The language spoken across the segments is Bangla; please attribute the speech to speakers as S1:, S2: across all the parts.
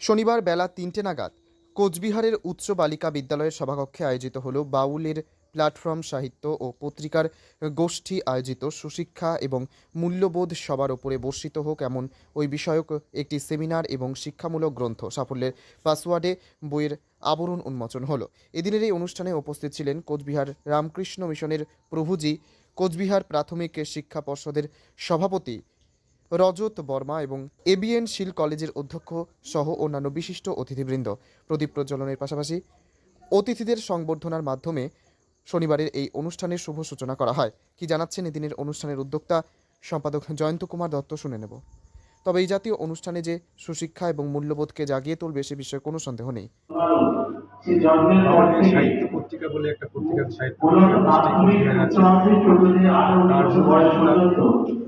S1: শনিবার বেলা তিনটে নাগাদ কোচবিহারের উচ্চ বালিকা বিদ্যালয়ের সভাকক্ষে আয়োজিত হল বাউলের প্ল্যাটফর্ম সাহিত্য ও পত্রিকার গোষ্ঠী আয়োজিত সুশিক্ষা এবং মূল্যবোধ সবার ওপরে বর্ষিত হোক এমন ওই বিষয়ক একটি সেমিনার এবং শিক্ষামূলক গ্রন্থ সাফল্যের পাসওয়ার্ডে বইয়ের আবরণ উন্মোচন হলো। এদিনের এই অনুষ্ঠানে উপস্থিত ছিলেন কোচবিহার রামকৃষ্ণ মিশনের প্রভুজি, কোচবিহার প্রাথমিক শিক্ষা পর্ষদের সভাপতি রজত বর্মা এবং এবিএন শিল কলেজের অধ্যক্ষ সহ অন্যান্য বিশিষ্ট অতিথিবৃন্দ। প্রদীপ প্রজ্বলনের পাশাপাশি অতিথিদের সংবর্ধনার মাধ্যমে শনিবারের এই অনুষ্ঠানের শুভ সূচনা করা হয়। কি জানাচ্ছেন এদিনের অনুষ্ঠানের উদ্যোক্তা? সম্পাদক জয়ন্ত কুমার দত্ত শুনে নেব। তবে এই জাতীয় অনুষ্ঠানে যে সুশিক্ষা এবং মূল্যবোধকে জাগিয়ে তুলবে সে বিষয়ে কোনো সন্দেহ নেই।
S2: আমাদের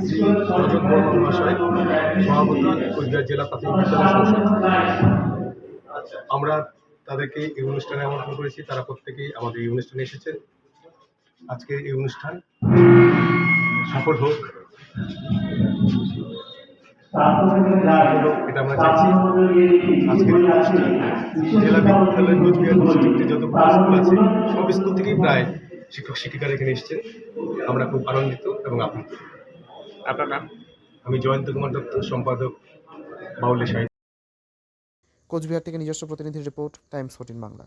S2: বাউলের
S3: বয়স
S2: সাহিত্য আমরা তাদেরকে এই অনুষ্ঠানে আমন্ত্রণ করেছি। তারা প্রত্যেকেই আমাদের এই অনুষ্ঠানে এসেছেন। আজকের এই অনুষ্ঠান সফল হোক। এটা আমরা চাইছি। জেলা বিদ্যালয় যত স্কুল আছে, সব স্কুল থেকেই প্রায় শিক্ষক শিক্ষিকারা এখানে এসেছেন। আমরা খুব আনন্দিত এবং আপ্লুত।
S4: আপনার নাম?
S2: আমি জয়ন্ত কুমার দত্ত সম্পাদক বাউলি সাহিত্য।
S1: কোচবিহার থেকে নিজস্ব প্রতিনিধির রিপোর্ট টাইমস ফোর্টিন বাংলা।